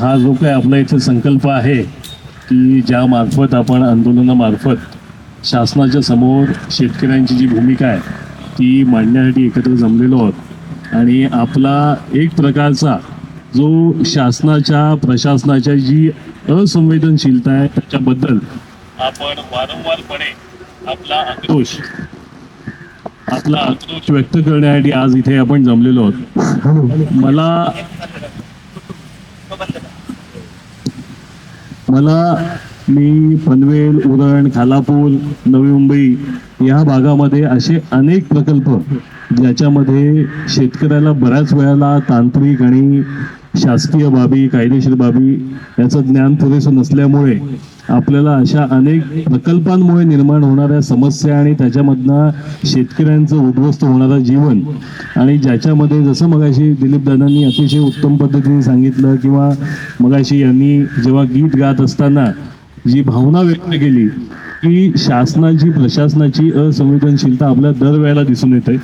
हा जो काय आपला इथे संकल्प आहे की ज्या मार्फत आपण आंदोलनामार्फत शासनाच्या समोर शेतकऱ्यांची जी भूमिका आहे ती मांडण्यासाठी एकत्र जमलेलो आहोत. आणि आपला एक प्रकारचा जो शासनाच्या प्रशासनाच्या जी असंवेदनशीलता आहे त्याच्याबद्दल आपण वारंवारपणे आपला आक्रोश आपला आक्रोश व्यक्त करण्यासाठी आज इथे आपण जमलेलो आहोत. मला मला मी पनवेल उरण खालापूर नवी मुंबई या भागामध्ये असे अनेक प्रकल्प ज्याच्यामध्ये शेतकऱ्याला बऱ्याच वेळेला तांत्रिक आणि शासकीय बाबी कायदेशीर बाबी याचं ज्ञान पुरेसं नसल्यामुळे आपल्याला अशा अनेक प्रकल्पांमुळे निर्माण होणाऱ्या समस्या आणि त्याच्यामधनं शेतकऱ्यांचं उद्ध्वस्त होणारं जीवन आणि ज्याच्यामध्ये जसं मगाशी दिलीप दादांनी अतिशय उत्तम पद्धतीने सांगितलं किंवा मगाशी यांनी जेव्हा गीत गात असताना जी भावना व्यक्त केली की शासनाची प्रशासनाची असंवेदनशीलता आपल्या दरवेळेला दिसून येते.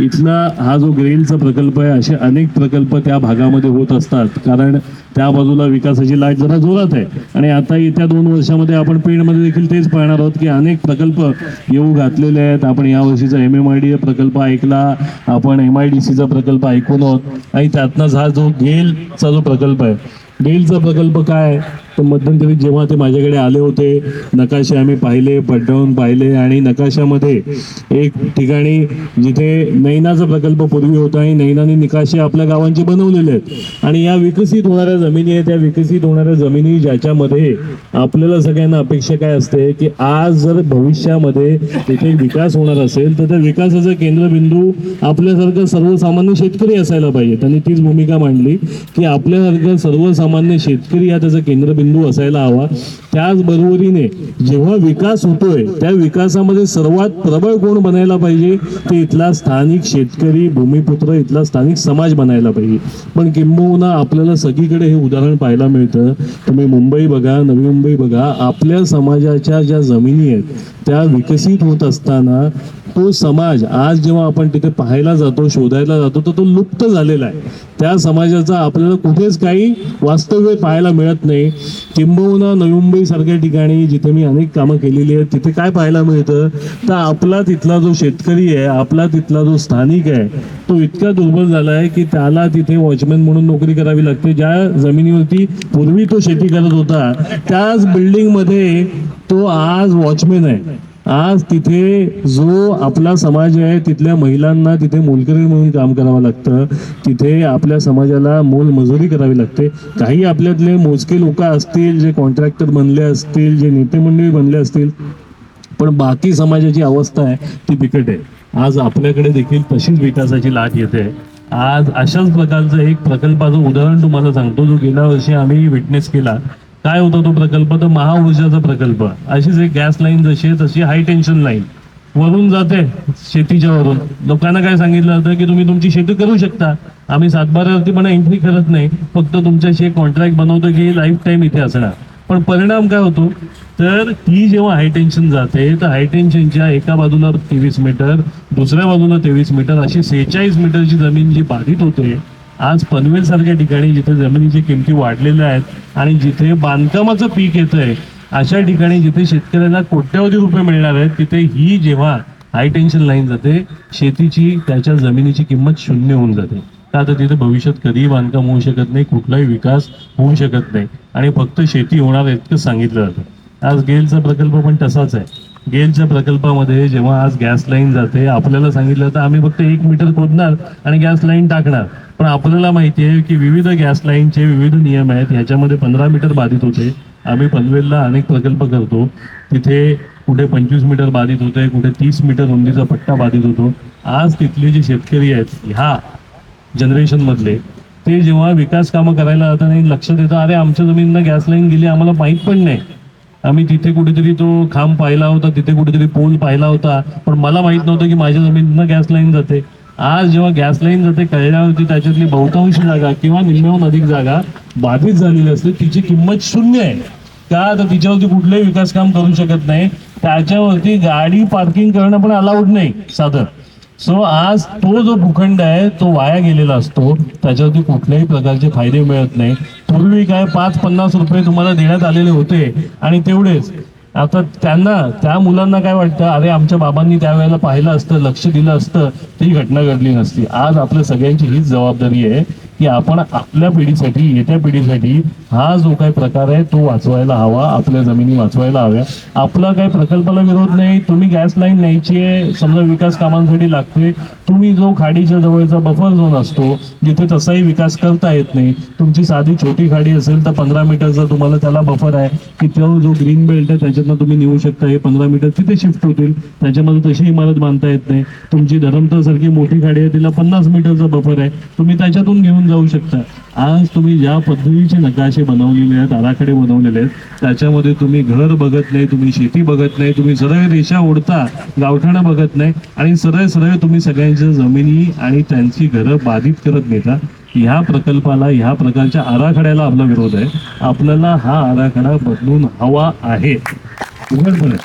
इथला हा जो ग्रेलचा प्रकल्प आहे असे अनेक प्रकल्प त्या भागामध्ये होत असतात. कारण त्या बाजूला विकासाची लाट जरा जोरात आहे. आणि आता येत्या दोन वर्षामध्ये आपण पेणमध्ये देखील तेच पाहणार आहोत की अनेक प्रकल्प येऊ घातलेले आहेत. आपण यावर्षीचा एम एम आय डी प्रकल्प ऐकला. आपण एम आय डी सीचा प्रकल्प ऐकून आहोत. आणि त्यातनंच हा जो गेलचा जो प्रकल्प आहे. गेलचा प्रकल्प काय आहे? तर मध्यंतरी जेव्हा ते माझ्याकडे आले होते नकाशे आम्ही पाहिले पडताळून पाहिले आणि नकाशामध्ये एक ठिकाणी जिथे नैनाचा प्रकल्प पूर्वी होता आणि नैनाने निकाशे आपल्या गावांचे बनवलेले आहेत. आणि या विकसित होणाऱ्या जमिनी आहेत त्या विकसित होणाऱ्या जमिनी ज्याच्यामध्ये आपल्याला सगळ्यांना अपेक्षा काय असते की आज जर भविष्यामध्ये तिथे विकास होणार असेल तर त्या विकासाचा केंद्रबिंदू आपल्यासारखं सर्वसामान्य शेतकरी असायला पाहिजे. त्यांनी तीच भूमिका मांडली की आपल्यासारखं सर्वसामान्य शेतकरी हा त्याचा केंद्रबिंदू असायला हवा. त्याचबरोबरीने जेव्हा विकास होतोय त्या विकासामध्ये सर्वात प्रबळ कोण बनायला पाहिजे? ते इथला स्थानिक शेतकरी भूमिपुत्र इथला स्थानिक समाज बनायला पाहिजे. पण किंबहुना आपल्याला सगळीकडे हे उदाहरण पाहायला मिळतं. तुम्ही मुंबई बघा नवी मुंबई बघा. आपल्या समाजाच्या ज्या जमिनी आहेत त्या विकसित होत असताना तो समाज आज जेव्हा आपण तिथे पाहायला जातो शोधायला जातो तर तो लुप्त झालेला आहे. त्या समाजाचा आपल्याला कुठेच काही वास्तव्य पाहायला मिळत नाही. किंबहुना नवी मुंबईसारख्या ठिकाणी जिथे मी अनेक कामं केलेली आहेत तिथे काय पाहायला मिळतं? तर आपला तिथला जो शेतकरी आहे आपला तिथला जो स्थानिक आहे तो इतका दुर्बल झाला आहे की त्याला तिथे वॉचमॅन म्हणून नोकरी करावी लागते. ज्या जमिनीवरती पूर्वी तो शेती करत होता त्याच बिल्डिंगमध्ये तो आज वॉचमॅन आहे. आज तिथे जो आपला समाज आहे तिथल्या महिलांना तिथे मोलकरी म्हणून काम करावं लागतं. तिथे आपल्या समाजाला मोलमजुरी करावी लागते. काही आपल्यातले मोजके लोक असतील जे कॉन्ट्रॅक्टर बनले असतील जे नेते मंडळी बनले असतील पण बाकी समाजाची अवस्था आहे ती बिकट आहे. आज आपल्याकडे देखील तशीच विकासाची लाट येते. आज अशाच प्रकारचं एक प्रकल्पाचं उदाहरण तुम्हाला सांगतो जो गेल्या वर्षी आम्ही विटनेस केला. काय होता तो प्रकल्प? तर महाऊर्जाचा प्रकल्प. अशीच एक गॅस लाईन जशी आहे तशी हाय टेन्शन लाईन वरून जाते शेतीच्या वरून. लोकांना काय सांगितलं होतं की तुम्ही तुमची शेती करू शकता. आम्ही सातबारावरती पण एंट्री करत नाही. फक्त तुमच्याशी एक कॉन्ट्रॅक्ट बनवतो की लाईफ टाईम इथे असणार. पण परिणाम काय होतो? तर ती जेव्हा हाय टेन्शन जाते तर हाय टेन्शनच्या एका बाजूला तेवीस मीटर दुसऱ्या बाजूला तेवीस मीटर अशी सेहेचाळीस मीटरची जमीन जी बाधित होते आज पनवेल सारख्या ठिकाणी जिथे जमिनीची किमती वाढलेल्या आहेत आणि जिथे बांधकामाचं पीक येत आहे अशा ठिकाणी जिथे शेतकऱ्यांना कोट्यावधी रुपये मिळणार आहेत तिथे ही जेव्हा हाय टेन्शन लाईन जाते शेतीची त्याच्या जमिनीची किंमत शून्य होऊन जाते. का तर तिथे भविष्यात कधीही बांधकाम होऊ शकत नाही कुठलाही विकास होऊ शकत नाही. आणि फक्त शेती होणार इतकं सांगितलं जातं. आज गेलचा प्रकल्प पण तसाच आहे. गेलच्या प्रकल्पामध्ये जेव्हा आज गॅस लाईन जाते आपल्याला सांगितलं तर आम्ही फक्त एक मीटर खोदणार आणि गॅस लाईन टाकणार. पण आपल्याला माहिती आहे की विविध गॅस लाईनचे विविध नियम आहेत. ह्याच्यामध्ये पंधरा मीटर बाधित होते. आम्ही पनवेलला अनेक प्रकल्प करतो. तिथे कुठे पंचवीस मीटर बाधित होते कुठे तीस मीटर रुंदीचा पट्टा बाधित होतो. आज तिथले जे शेतकरी आहेत ह्या जनरेशन मधले ते जेव्हा विकास कामं करायला जातात आणि लक्षात येतं अरे आमच्या जमिनीनं गॅस लाईन गेली आम्हाला माहीत पण नाही. आम्ही तिथे कुठेतरी तो खांब पाहिला होता तिथे कुठेतरी पोल पाहिला होता पण मला माहीत नव्हतं की माझ्या जमिनीनं गॅस लाईन जाते. आज जेव्हा गॅस लाईन जाते कळल्यावरती त्याच्यातली बहुतांश जागा किंवा निम्म्याहून अधिक जागा बाधित झालेली असते. तिची किंमत शून्य आहे. का तर तिच्यावरती कुठलंही विकास काम करू शकत नाही. त्याच्यावरती गाडी पार्किंग करणं पण अलाउड नाही साधं. सो आज तो जो भूखंड आहे तो वाया गेलेला असतो. त्याच्यावरती कुठल्याही प्रकारचे फायदे मिळत नाही. पूर्वी काय पाच पन्नास रुपये तुम्हाला देण्यात आलेले होते आणि तेवढेच. आता त्यांना त्या मुलांना काय वाटतं? अरे आमच्या बाबांनी त्यावेळेला पाहिलं असतं लक्ष दिलं असतं ती घटना घडली नसती. आज आपल्या सगळ्यांची हीच जबाबदारी आहे. की आपण आपल्या पिढीसाठी येत्या पिढीसाठी हा जो काही प्रकार आहे तो वाचवायला हवा आपल्या जमिनी वाचवायला हव्या. आपला काही प्रकल्पाला विरोध नाही तुम्ही गॅस लाईन न्यायची आहे समजा विकास कामांसाठी लागते तुम्ही जो खाडीच्या जवळचा बफर झोन असतो जिथे तसाही विकास करता येत नाही तुमची साधी छोटी खाडी असेल तर पंधरा मीटरचा तुम्हाला त्याला बफर आहे. की तो जो ग्रीन बेल्ट आहे त्याच्यातनं तुम्ही नेऊ शकता हे पंधरा मीटर तिथे शिफ्ट होतील त्याच्यामध्ये तशी इमारत बांधता येत नाही. तुमची धरमतर सारखी मोठी खाडी आहे तिला पन्नास मीटरचा बफर आहे. तुम्ही त्याच्यातून घेऊन जाऊ शकता. आज तुम्ही ज्या पद्धतीचे नकाशे बनवलेले आहेत आराखडे बनवलेले आहेत त्याच्यामध्ये तुम्ही घर बघत नाही तुम्ही शेती बघत नाही तुम्ही सरळ रेषा ओढता गावठाणं बघत नाही आणि सरळ सरळ तुम्ही सगळ्यांच्या जमिनी आणि त्यांची घरं बाधित करत नेता. ह्या प्रकल्पाला ह्या प्रकारच्या आराखड्याला आपला विरोध आहे. आपल्याला हा आराखडा बदलून हवा आहे. उघडपणे.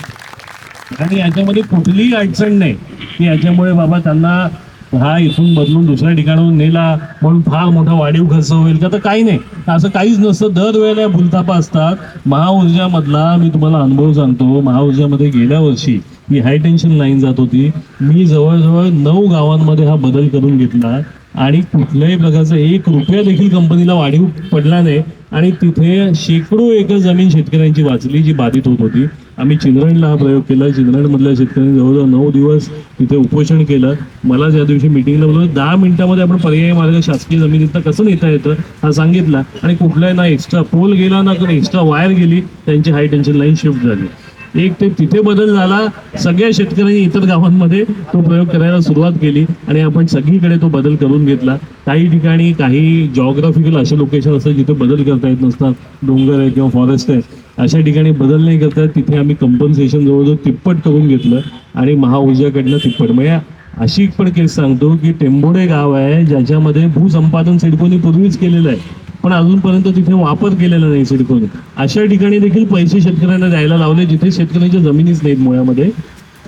आणि याच्यामध्ये कुठलीही अडचण नाही. की याच्यामुळे बाबा त्यांना हा इथून बदलून दुसऱ्या ठिकाणाहून नेला म्हणून फार मोठा वाढीव खर्च होईल का? तर काही नाही. असं काहीच नसतं. दरवेळेला भूलतापा असतात. महाऊर्जामधला मी तुम्हाला अनुभव सांगतो. महाऊर्जामध्ये गेल्या वर्षी ही हाय टेन्शन लाईन जात होती. मी जवळजवळ नऊ गावांमध्ये हा बदल करून घेतला. आणि कुठल्याही प्रकारचा एक रुपया देखील कंपनीला वाढीव पडला नाही. आणि तिथे शेकडो एकर जमीन शेतकऱ्यांची वाचली जी बाधित होत होती. आम्ही चिंद्रणला हा प्रयोग केला. चिंद्रणमधल्या शेतकऱ्यांनी जवळजवळ नऊ दिवस तिथे उपोषण केलं. मला ज्या दिवशी मिटिंगला बोलवलं दहा मिनिटामध्ये आपण पर्यायी मार्ग शासकीय जमिनीतनं कसं नेता येतं हा सांगितला. आणि कुठलाही ना एक्स्ट्रा पोल गेला ना एक्स्ट्रा वायर गेली त्यांची हाय टेन्शन लाईन शिफ्ट झाली. एक ते तिथे बदल झाला सगळ्या शेतकऱ्यांनी इतर गावांमध्ये तो प्रयोग करायला सुरुवात केली आणि आपण सगळीकडे तो बदल करून घेतला. काही ठिकाणी काही जॉग्राफिकल असे लोकेशन असतात जिथे बदल करता येत नसतात. डोंगर आहे किंवा फॉरेस्ट आहे. अशा ठिकाणी बदल नाही करता तिथे आम्ही कंपन्सेशन जवळजवळ तिप्पट करून घेतलं आणि महाऊर्जाकडनं तिप्पट. म्हणजे अशी पण केस सांगतो की टेंभोडे गाव आहे ज्याच्यामध्ये भूसंपादन सिडकोनी पूर्वीच केलेलं आहे. पण अजूनपर्यंत तिथे वापर केलेला नाही सिडकोने. अशा ठिकाणी देखील पैसे शेतकऱ्यांना द्यायला लावले जिथे शेतकऱ्यांच्या जमिनीच नाहीत मुळामध्ये.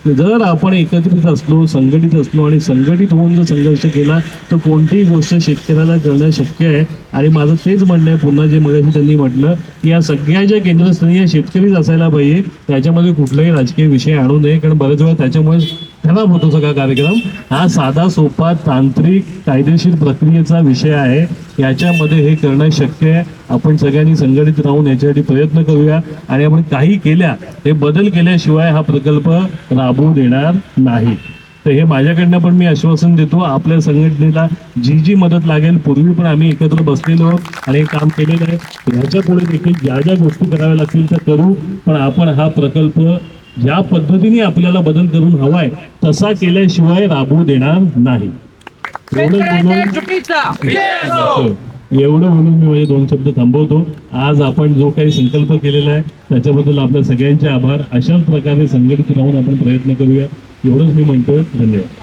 जर आपण एकत्रित असलो संघटित असलो आणि संघटित होऊन जर संघर्ष केला तर कोणतीही गोष्ट शेतकऱ्याला करणं शक्य आहे. आणि माझं तेच म्हणणं आहे पुन्हा जे मग त्यांनी म्हटलं की या सगळ्या ज्या केंद्रस्थानी या शेतकरीच असायला पाहिजे त्याच्यामध्ये कुठलाही राजकीय विषय आणू नये कारण बरेच वेळा त्याच्यामुळे खराब होतो सगळा कार्यक्रम. हा साधा सोपा तांत्रिक कायदेशीर प्रक्रियेचा विषय आहे. याच्यामध्ये हे करणं शक्य आहे. आपण सगळ्यांनी संघटित राहून याच्यासाठी प्रयत्न करूया. आणि आपण काही केल्या हे बदल केल्याशिवाय हा प्रकल्प राबवू देणार नाही. तर हे माझ्याकडनं पण मी आश्वासन देतो. आपल्या संघटनेला जी जी मदत लागेल पूर्वी पण आम्ही एकत्र बसलेलो आहोत आणि हे काम केलेलं आहे. ह्याच्या पुढे देखील ज्या ज्या गोष्टी कराव्या लागतील त्या करू. पण आपण हा प्रकल्प ज्या पद्धतीने आपल्याला बदल करून हवाय तसा केल्याशिवाय राबवू देणार नाही. एवढं बोलून मी माझे दोन शब्द थांबवतो. आज आपण जो काही संकल्प केलेला आहे त्याच्याबद्दल आपल्या सगळ्यांचे आभार. अशाच प्रकारे संघटित राहून आपण प्रयत्न करूया. एवढंच मी म्हणतो धन्यवाद.